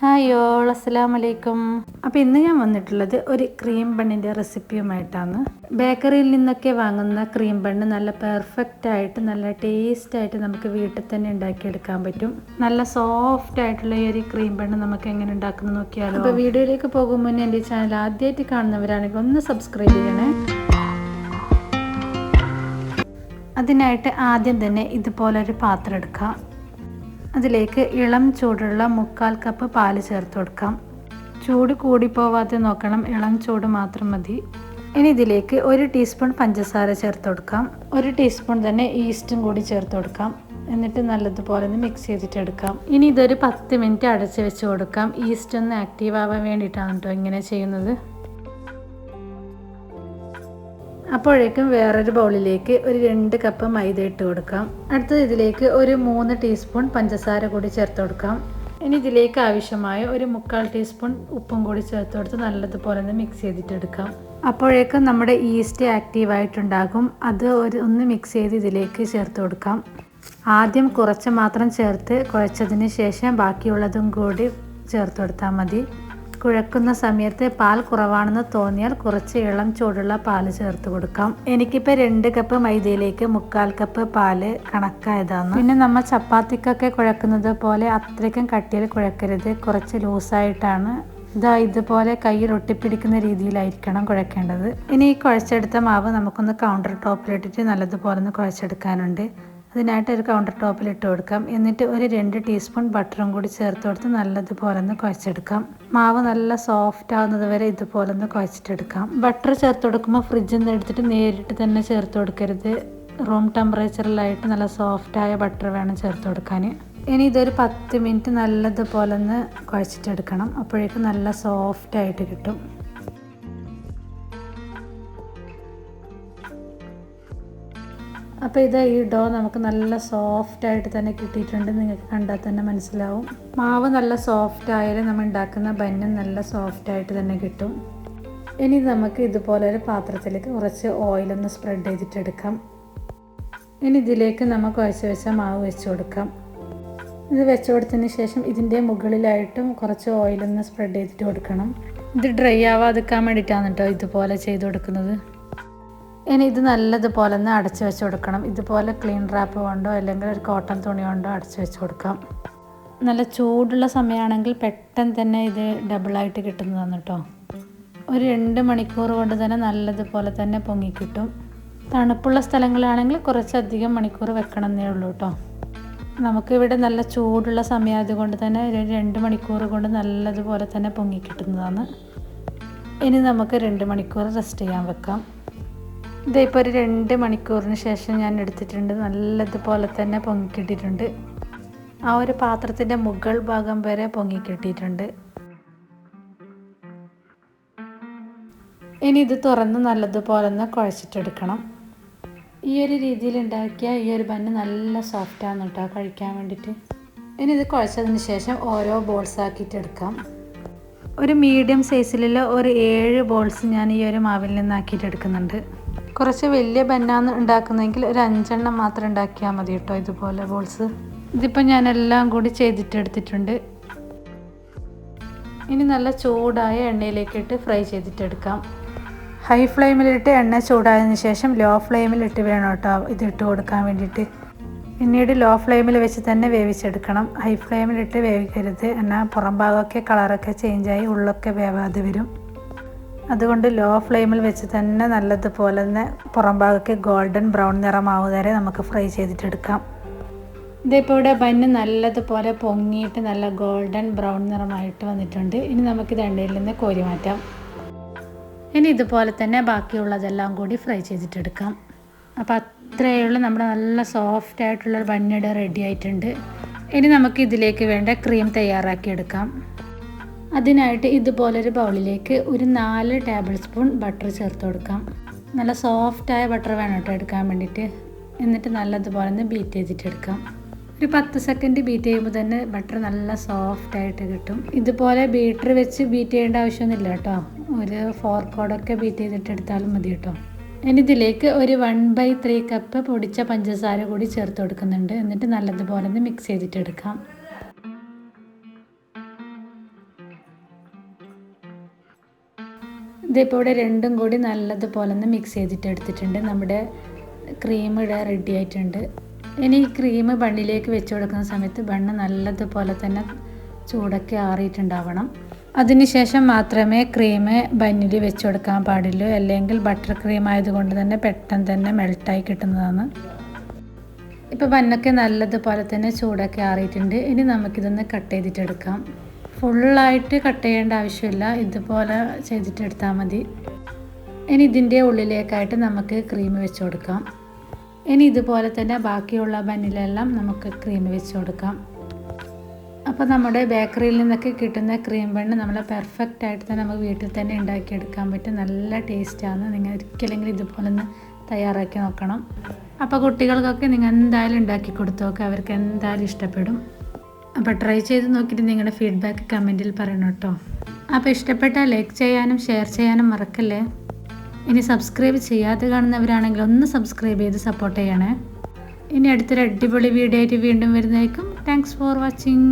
Hi all അസ്സലാമു അലൈക്കും. അപ്പോൾ ഇന്ന് ഞാൻ വന്നിട്ടുള്ളത് ഒരു ക്രീം ബണ്ണിന്റെ റെസിപ്പിയുമായിട്ടാണ്. ബേക്കറിയിൽ നിന്നൊക്കെ വാങ്ങുന്ന ക്രീം ബണ്ണ് നല്ല പെർഫെക്റ്റ് ആയിട്ട് നല്ല ടേസ്റ്റ് ആയിട്ട് നമുക്ക് വീട്ടിൽ തന്നെ ഉണ്ടാക്കിയെടുക്കാൻ പറ്റും. നല്ല സോഫ്റ്റ് ആയിട്ടുള്ള ഈ ഒരു ക്രീം ബണ്ണ് നമുക്ക് എങ്ങനെ ഉണ്ടാക്കുന്നത് നോക്കിയാലോ? അപ്പോൾ വീഡിയോയിലേക്ക് പോകും മുന്നേ എന്റെ ചാനൽ ആദ്യമായിട്ട് കാണുന്നവരാണെങ്കിൽ ഒന്ന് സബ്സ്ക്രൈബ് ചെയ്യണേ. അതിനായിട്ട് ആദ്യം തന്നെ ഇതുപോലൊരു പാത്രം എടുക്കാം. അതിലേക്ക് ഇളം ചൂടുള്ള മുക്കാൽ കപ്പ് പാൽ ചേർത്ത് കൊടുക്കാം. ചൂട് കൂടിപ്പോവാതെ നോക്കണം. ഇളം ചൂട് മാത്രം മതി. ഇനി ഇതിലേക്ക് ഒരു ടീസ്പൂൺ പഞ്ചസാര ചേർത്ത് കൊടുക്കാം. ഒരു ടീസ്പൂൺ തന്നെ ഈസ്റ്റും കൂടി ചേർത്ത് കൊടുക്കാം. എന്നിട്ട് നല്ലതുപോലെ ഒന്ന് മിക്സ് ചെയ്തിട്ട് എടുക്കാം. ഇനി ഇതൊരു പത്ത് മിനിറ്റ് അടച്ച് വെച്ച് കൊടുക്കാം. ഈസ്റ്റ് ഒന്ന് ആക്റ്റീവ് ആവാൻ വേണ്ടിയിട്ടാണ് കേട്ടോ ഇങ്ങനെ ചെയ്യുന്നത്. അപ്പോഴേക്കും വേറൊരു ബൗളിലേക്ക് ഒരു രണ്ട് കപ്പ് മൈദ ഇട്ട് കൊടുക്കാം. അടുത്തത് ഇതിലേക്ക് ഒരു മൂന്ന് ടീസ്പൂൺ പഞ്ചസാര കൂടി ചേർത്ത് കൊടുക്കാം. ഇനി ഇതിലേക്ക് ആവശ്യമായ ഒരു മുക്കാൽ ടീസ്പൂൺ ഉപ്പും കൂടി ചേർത്ത് കൊടുത്ത് നല്ലതുപോലെ ഒന്ന് മിക്സ് ചെയ്തിട്ടെടുക്കാം അപ്പോഴേക്കും നമ്മുടെ ഈസ്റ്റ് ആക്റ്റീവ് ആയിട്ടുണ്ടാകും. അത് ഒരു ഒന്ന് മിക്സ് ചെയ്ത് ഇതിലേക്ക് ചേർത്ത് കൊടുക്കാം. ആദ്യം കുറച്ച് മാത്രം ചേർത്ത് കുഴച്ചതിന് ശേഷം ബാക്കിയുള്ളതും കൂടി ചേർത്ത് കൊടുത്താൽ മതി. കുഴക്കുന്ന സമയത്ത് പാൽ കുറവാണെന്ന് തോന്നിയാൽ കുറച്ച് ഇളം ചൂടുള്ള പാൽ ചേർത്ത് കൊടുക്കാം. എനിക്കിപ്പോൾ രണ്ട് കപ്പ് മൈദയിലേക്ക് മുക്കാൽ കപ്പ് പാൽ കണക്കായതാണ്. പിന്നെ നമ്മൾ ചപ്പാത്തിക്കൊക്കെ കുഴക്കുന്നത് പോലെ അത്രയ്ക്കും കട്ടിയിൽ കുഴക്കരുത്. കുറച്ച് ലൂസായിട്ടാണ്. ഇതാ ഇതുപോലെ കയ്യിൽ ഒട്ടിപ്പിടിക്കുന്ന രീതിയിലായിരിക്കണം കുഴക്കേണ്ടത്. ഇനി ഈ കുഴച്ചെടുത്ത മാവ് നമുക്കൊന്ന് കൗണ്ടർ ടോപ്പിലിട്ടിട്ട് നല്ലതുപോലെ ഒന്ന് കുഴച്ചെടുക്കാനുണ്ട്. അതിനായിട്ട് ഒരു കൗണ്ടർ ടോപ്പിൽ ഇട്ട് കൊടുക്കാം. എന്നിട്ട് ഒരു രണ്ട് ടീസ്പൂൺ ബട്ടറും കൂടി ചേർത്ത് കൊടുത്ത് നല്ലതുപോലെ ഒന്ന് കുഴച്ചെടുക്കാം. മാവ് നല്ല സോഫ്റ്റ് ആവുന്നത് വരെ ഇതുപോലെ ഒന്ന് കുഴച്ചിട്ടെടുക്കാം. ബട്ടർ ചേർത്ത് കൊടുക്കുമ്പോൾ ഫ്രിഡ്ജിൽ നിന്ന് എടുത്തിട്ട് നേരിട്ട് തന്നെ ചേർത്ത് കൊടുക്കരുത്. റൂം ടെമ്പറേച്ചറിലായിട്ട് നല്ല സോഫ്റ്റായ ബട്ടർ വേണം ചേർത്ത് കൊടുക്കാൻ. ഇനി ഇതൊരു പത്ത് മിനിറ്റ് നല്ലതുപോലെ ഒന്ന് കുഴച്ചിട്ടെടുക്കണം. അപ്പോഴേക്കും നല്ല സോഫ്റ്റ് ആയിട്ട് കിട്ടും. അപ്പോൾ ഇത് ഈ ഡോ നമുക്ക് നല്ല സോഫ്റ്റ് ആയിട്ട് തന്നെ കിട്ടിയിട്ടുണ്ട്. നിങ്ങൾക്ക് കണ്ടാൽ തന്നെ മനസ്സിലാവും. മാവ് നല്ല സോഫ്റ്റ് ആയാലും നമ്മൾ ഉണ്ടാക്കുന്ന ബന്നും നല്ല സോഫ്റ്റ് ആയിട്ട് തന്നെ കിട്ടും. ഇനി നമുക്ക് ഇതുപോലെ ഒരു പാത്രത്തിലേക്ക് കുറച്ച് ഓയിലൊന്ന് സ്പ്രെഡ് ചെയ്തിട്ടെടുക്കാം ഇനി ഇതിലേക്ക് നമുക്ക് കുഴച്ച് വെച്ച മാവ് വെച്ച് കൊടുക്കാം. ഇത് വെച്ച് കൊടുത്തതിന് ശേഷം ഇതിന്റെ മുകളിലായിട്ടും കുറച്ച് ഓയിലൊന്ന് സ്പ്രെഡ് ചെയ്തിട്ട് കൊടുക്കണം. ഇത് ഡ്രൈ ആവാതിരിക്കാൻ വേണ്ടിയിട്ടാണ് കേട്ടോ ഇതുപോലെ ചെയ്ത് കൊടുക്കുന്നത്. ഇനി ഇത് നല്ലതുപോലെ ഒന്ന് അടച്ചു വെച്ച് കൊടുക്കണം. ഇതുപോലെ ക്ലീൻ റാപ്പ് കൊണ്ടോ അല്ലെങ്കിൽ ഒരു കോട്ടൺ തുണി കൊണ്ടോ അടച്ചു വെച്ച് കൊടുക്കാം. നല്ല ചൂടുള്ള സമയമാണെങ്കിൽ പെട്ടെന്ന് തന്നെ ഇത് ഡബിളായിട്ട് കിട്ടുന്നതാണ് കേട്ടോ. ഒരു രണ്ട് മണിക്കൂർ കൊണ്ട് തന്നെ നല്ലതുപോലെ തന്നെ പൊങ്ങി കിട്ടും. തണുപ്പുള്ള സ്ഥലങ്ങളാണെങ്കിൽ കുറച്ചധികം മണിക്കൂർ വെക്കണം എന്നേ ഉള്ളൂ കേട്ടോ. നമുക്കിവിടെ നല്ല ചൂടുള്ള സമയമായതുകൊണ്ട് തന്നെ ഒരു രണ്ട് മണിക്കൂർ കൊണ്ട് നല്ലതുപോലെ തന്നെ പൊങ്ങി കിട്ടുന്നതാണ്. ഇനി നമുക്ക് രണ്ട് മണിക്കൂർ റെസ്റ്റ് ചെയ്യാൻ വെക്കാം. ഇതിപ്പോൾ ഒരു രണ്ട് മണിക്കൂറിന് ശേഷം ഞാൻ എടുത്തിട്ടുണ്ട്. നല്ലതുപോലെ തന്നെ പൊങ്ങിക്കിട്ടിട്ടുണ്ട്. ആ ഒരു പാത്രത്തിന്റെ മുകൾ ഭാഗം വരെ പൊങ്ങിക്കിട്ടിയിട്ടുണ്ട് ഇനി ഇത് തുറന്ന് നല്ലതുപോലെ ഒന്ന് കുഴച്ചിട്ടെടുക്കണം. ഈ ഒരു രീതിയിൽ ഉണ്ടാക്കിയ ഈ ഒരു ബന്ന് നല്ല സോഫ്റ്റാണ് കേട്ടോ കഴിക്കാൻ വേണ്ടിയിട്ട് ഇനി ഇത് കുഴച്ചതിന് ശേഷം ഓരോ ബോൾസ് ആക്കിയിട്ടെടുക്കാം ഒരു മീഡിയം സൈസിലുള്ള ഒരു ഏഴ് ബോൾസ് ഞാൻ ഈ ഒരു മാവിൽ നിന്നാക്കിയിട്ട് എടുക്കുന്നുണ്ട് കുറച്ച് വലിയ ബന്നാന്ന് ഉണ്ടാക്കുന്നതെങ്കിൽ ഒരു അഞ്ചെണ്ണം മാത്രം ഉണ്ടാക്കിയാൽ മതി കേട്ടോ ഇതുപോലെ ബോൾസ്. ഇതിപ്പോൾ ഞാൻ എല്ലാം കൂടി ചെയ്തിട്ടെടുത്തിട്ടുണ്ട്. ഇനി നല്ല ചൂടായ എണ്ണയിലേക്കിട്ട് ഫ്രൈ ചെയ്തിട്ടെടുക്കാം. ഹൈ ഫ്ലെയിമിലിട്ട് എണ്ണ ചൂടായതിനു ശേഷം ലോ ഫ്ലെയിമിലിട്ട് വേണം കേട്ടോ ഇത് ഇട്ട് കൊടുക്കാൻ വേണ്ടിയിട്ട്. പിന്നീട് ലോ ഫ്ലെയിമിൽ വെച്ച് തന്നെ വേവിച്ചെടുക്കണം. ഹൈ ഫ്ലെയിമിലിട്ട് വേവിക്കരുത്. എന്നാൽ പുറം ഭാഗമൊക്കെ കളറൊക്കെ ചേഞ്ചായി ഉള്ളൊക്കെ വേവാതെ വരും. അതുകൊണ്ട് ലോ ഫ്ലെയിമിൽ വെച്ച് തന്നെ നല്ലതുപോലെ തന്നെ പുറം ഭാഗത്ത് ഗോൾഡൻ ബ്രൗൺ നിറമാവും വരെ നമുക്ക് ഫ്രൈ ചെയ്തിട്ടെടുക്കാം. ഇതിപ്പോൾ ഇവിടെ ബന്ന് നല്ലതുപോലെ പൊങ്ങിയിട്ട് നല്ല ഗോൾഡൻ ബ്രൗൺ നിറമായിട്ട് വന്നിട്ടുണ്ട്. ഇനി നമുക്കിത് എണ്ണയിൽ നിന്ന് കോരി മാറ്റാം. ഇനി ഇതുപോലെ തന്നെ ബാക്കിയുള്ളതെല്ലാം കൂടി ഫ്രൈ ചെയ്തിട്ടെടുക്കാം. അപ്പോൾ അത്രയേ ഉള്ളൂ. നമ്മുടെ നല്ല സോഫ്റ്റ് ആയിട്ടുള്ള ബന്നിയുടെ റെഡി ആയിട്ടുണ്ട്. ഇനി നമുക്ക് ഇതിലേക്ക് വേണ്ട ക്രീം തയ്യാറാക്കിയെടുക്കാം. അതിനായിട്ട് ഇതുപോലൊരു ബൗളിലേക്ക് ഒരു നാല് ടേബിൾ സ്പൂൺ ബട്ടർ ചേർത്ത് കൊടുക്കാം. നല്ല സോഫ്റ്റായ ബട്ടർ വേണം കേട്ടോ എടുക്കാൻ വേണ്ടിയിട്ട്. എന്നിട്ട് നല്ലതുപോലെ ഒന്ന് ബീറ്റ് ചെയ്തിട്ടെടുക്കാം ഒരു പത്ത് സെക്കൻഡ് ബീറ്റ് ചെയ്യുമ്പോൾ തന്നെ ബട്ടർ നല്ല സോഫ്റ്റായിട്ട് കിട്ടും. ഇതുപോലെ ബീറ്റർ വെച്ച് ബീറ്റ് ചെയ്യേണ്ട ആവശ്യമൊന്നുമില്ല കേട്ടോ. ഒരു ഫോർക്കോടൊക്കെ ബീറ്റ് ചെയ്തിട്ട് എടുത്താലും മതി കേട്ടോ. ഇനി ഇതിലേക്ക് ഒരു വൺ ബൈ ത്രീ കപ്പ് പൊടിച്ച പഞ്ചസാര കൂടി ചേർത്ത് കൊടുക്കുന്നുണ്ട്. എന്നിട്ട് നല്ലതുപോലെ ഒന്ന് മിക്സ് ചെയ്തിട്ടെടുക്കാം ഇതിപ്പോൾ ഇവിടെ രണ്ടും കൂടി നല്ലതുപോലെ ഒന്ന് മിക്സ് ചെയ്തിട്ട് എടുത്തിട്ടുണ്ട് നമ്മുടെ ക്രീം ഇവിടെ റെഡി ആയിട്ടുണ്ട്. ഇനി ഈ ക്രീം ബണ്ണിലേക്ക് വെച്ച് കൊടുക്കുന്ന സമയത്ത് ബണ്ണ് നല്ലതുപോലെ തന്നെ ചൂടൊക്കെ ആറിയിട്ടുണ്ടാവണം. അതിനുശേഷം മാത്രമേ ക്രീം ബന്നിൽ വെച്ച് കൊടുക്കാൻ പാടുള്ളൂ. അല്ലെങ്കിൽ ബട്ടർ ക്രീം ആയതുകൊണ്ട് തന്നെ പെട്ടെന്ന് തന്നെ മെൽട്ടായി കിട്ടുന്നതാണ്. ഇപ്പോൾ ബന്നൊക്കെ നല്ലതുപോലെ തന്നെ ചൂടൊക്കെ ആറിയിട്ടുണ്ട്. ഇനി നമുക്കിതൊന്ന് കട്ട് ചെയ്തിട്ടെടുക്കാം. ഫുള്ളായിട്ട് കട്ട് ചെയ്യേണ്ട ആവശ്യമില്ല. ഇതുപോലെ ചെയ്തിട്ടെടുത്താൽ മതി. ഇനി ഇതിന്റെ ഉള്ളിലേക്കായിട്ട് നമുക്ക് ക്രീം വെച്ച് കൊടുക്കാം. ഇനി ഇതുപോലെ തന്നെ ബാക്കിയുള്ള ബന്നിലെല്ലാം നമുക്ക് ക്രീം വെച്ച് കൊടുക്കാം. അപ്പോൾ നമ്മുടെ ബേക്കറിയിൽ നിന്നൊക്കെ കിട്ടുന്ന ക്രീം ബണ്ണ് നമ്മൾ പെർഫെക്റ്റ് ആയിട്ട് തന്നെ നമുക്ക് വീട്ടിൽ തന്നെ ഉണ്ടാക്കിയെടുക്കാൻ പറ്റും. നല്ല ടേസ്റ്റാണ് നിങ്ങൾ ഒരിക്കലെങ്കിലും ഇതുപോലെ ഒന്ന് തയ്യാറാക്കി നോക്കണം. അപ്പോൾ കുട്ടികൾക്കൊക്കെ നിങ്ങൾ എന്തായാലും ഉണ്ടാക്കി കൊടുത്തു നോക്കുക അവർക്ക് എന്തായാലും ഇഷ്ടപ്പെടും. അപ്പോൾ ട്രൈ ചെയ്ത് നോക്കിയിട്ട് നിങ്ങളുടെ ഫീഡ്ബാക്ക് കമന്റിൽ പറയണം കേട്ടോ. അപ്പോൾ ഇഷ്ടപ്പെട്ടാൽ ലൈക്ക് ചെയ്യാനും ഷെയർ ചെയ്യാനും മറക്കല്ലേ? ഇനി സബ്സ്ക്രൈബ് ചെയ്യാതെ കാണുന്നവരാണെങ്കിൽ ഒന്ന് സബ്സ്ക്രൈബ് ചെയ്ത് സപ്പോർട്ട് ചെയ്യണേ. ഇനി അടുത്തൊരു അടിപൊളി വീഡിയോ ആയിട്ട് വീണ്ടും വരുന്നതായിരിക്കും. Thanks for watching